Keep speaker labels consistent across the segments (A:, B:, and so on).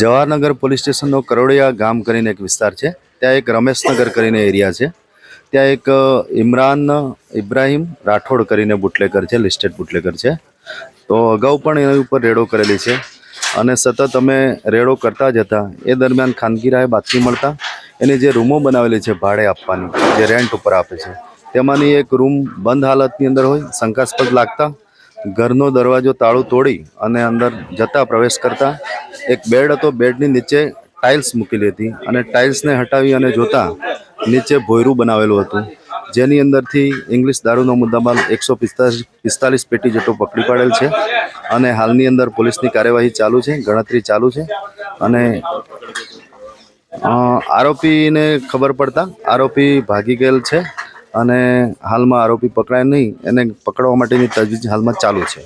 A: Jawahar Nagar police સ્ટેશનનો Karodiya ગામ કરીને એક વિસ્તાર છે. ત્યાં એક રમેશનગર કરીને એરિયા છે. ત્યાં એક ઇમરાન, ઇબ્રાહિમ રાઠોડ કરીને બુટલેકર છે, લિસ્ટેડ બુટલેકર છે. તો અગાઉ પણ એની ઉપર રેડો કરેલી છે અને સતત અમે રેડો કરતા જ હતા. એ દરમિયાન ખાનગીરાએ બાતમી મળતા. એની જે રૂમો બનાવેલી છે ભાડે આપવાની, જે રેન્ટ ઉપર આપે છે. તેમાંની એક રૂમ બંધ હાલતની અંદર હોય, શંકાસ્પદ લાગતા. ઘરનો દરવાજો તાળું તોડી અને અંદર જતા પ્રવેશ કરતા એક બેડ હતો. બેડની નીચે ટાઇલ્સ મૂકેલી હતી અને ટાઇલ્સને હટાવી અને જોતા નીચે ભોયરું બનાવેલું હતું. જેની અંદરથી ઇંગ્લિશ દારૂનો મુદ્દામાલ એકસો પિસ્તાલીસ પિસ્તાલીસ પેટી જેટલો પકડી પાડેલ છે અને હાલની અંદર પોલીસની કાર્યવાહી ચાલુ છે, ગણતરી ચાલુ છે અને આરોપીને ખબર પડતા આરોપી ભાગી ગયેલ છે. અને હાલમાં આરોપી પકડાય નહીં, એને પકડવા માટેની તજવીજ હાલમાં ચાલુ છે.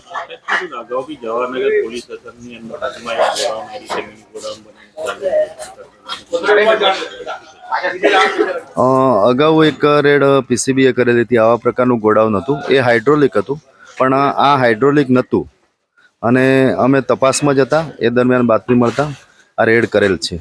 B: અગાઉ એક
A: રેડ પીસીબીએ કરેલી હતી, આવા પ્રકારનું ગોડાઉન હતું. એ હાઇડ્રોલિક હતું, પણ આ હાઇડ્રોલિક નહોતું. અને અમે તપાસમાં જ હતા, એ દરમિયાન બાતમી મળતા આ રેડ કરેલ છે.